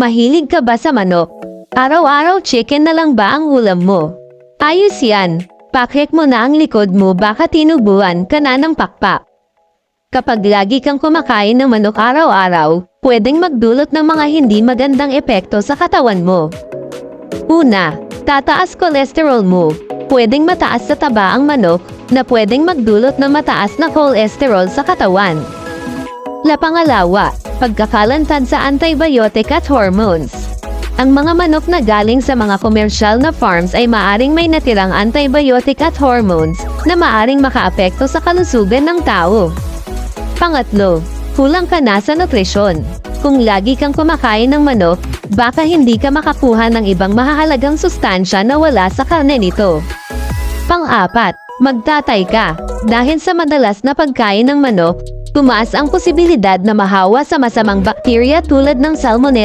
Mahilig ka ba sa manok? Araw-araw chicken na lang ba ang ulam mo? Ayos yan. Pakrek mo na ang likod mo baka tinubuan ka na ng pakpak. Kapag lagi kang kumakain ng manok araw-araw, pwedeng magdulot ng mga hindi magandang epekto sa katawan mo. Una, tataas cholesterol mo. Pwedeng mataas sa taba ang manok na pwedeng magdulot ng mataas na cholesterol sa katawan. La pangalawa, pagkakalantad sa antibiotic at hormones. Ang mga manok na galing sa mga komersyal na farms ay maaring may natirang antibiotic at hormones na maaring makaapekto sa kalusugan ng tao. Pangatlo, kulang ka na sa nutrisyon. Kung lagi kang kumakain ng manok, baka hindi ka makakuha ng ibang mahahalagang sustansya na wala sa karne nito. Pang-apat, magtatay ka. Dahil sa madalas na pagkain ng manok, tumaas ang posibilidad na mahawa sa masamang bakterya tulad ng Salmonella